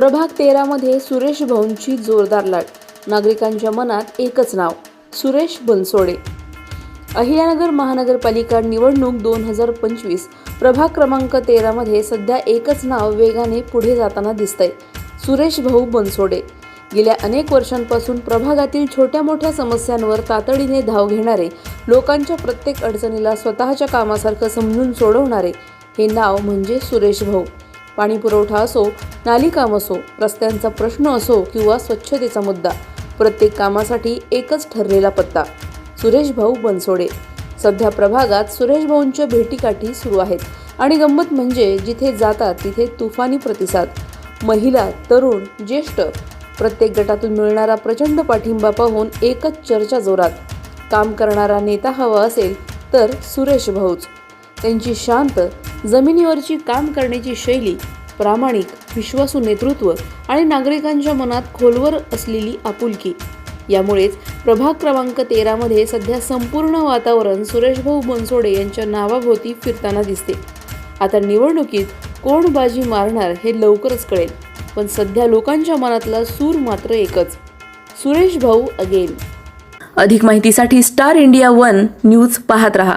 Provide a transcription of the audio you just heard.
प्रभाग तेरामध्ये सुरेश भाऊंची जोरदार लाट नागरिकांच्या मनात एकच नाव सुरेश बनसोडे. अहिल्यानगर महानगरपालिका निवडणूक दोन हजार पंचवीस प्रभाग क्रमांक तेरामध्ये सध्या एकच नाव वेगाने पुढे जाताना दिसतंय सुरेश भाऊ बनसोडे. गेल्या अनेक वर्षांपासून प्रभागातील छोट्या मोठ्या समस्यांवर तातडीने धाव घेणारे लोकांच्या प्रत्येक अडचणीला स्वतःच्या कामासारखं समजून सोडवणारे हे नाव म्हणजे सुरेश भाऊ. पाणी पुरवठा असो नाली काम असो रस्त्यांचा प्रश्न असो किंवा स्वच्छतेचा मुद्दा प्रत्येक कामासाठी एकच ठरलेला पत्ता सुरेश भाऊ बनसोडे. सध्या प्रभागात सुरेश भाऊंच्या भेटीकाठी सुरू आहेत आणि गंमत म्हणजे जिथे जातात तिथे तुफानी प्रतिसाद. महिला तरुण ज्येष्ठ प्रत्येक गटातून मिळणारा प्रचंड पाठिंबा पाहून एकच चर्चा जोरात. काम करणारा नेता हवा असेल तर सुरेश भाऊच. त्यांची शांत जमिनीवरची काम करण्याची शैली प्रामाणिक विश्वासू नेतृत्व आणि नागरिकांच्या मनात खोलवर असलेली आपुलकी. यामुळेच प्रभाग क्रमांक तेरामध्ये सध्या संपूर्ण वातावरण सुरेशभाऊ बनसोडे यांच्या नावाभोवती फिरताना दिसते. आता निवडणुकीत कोण बाजी मारणार हे लवकरच कळेल पण सध्या लोकांच्या मनातला सूर मात्र एकच. सुरेश भाऊ अगेन. अधिक माहितीसाठी स्टार इंडिया वन न्यूज पाहत रहा.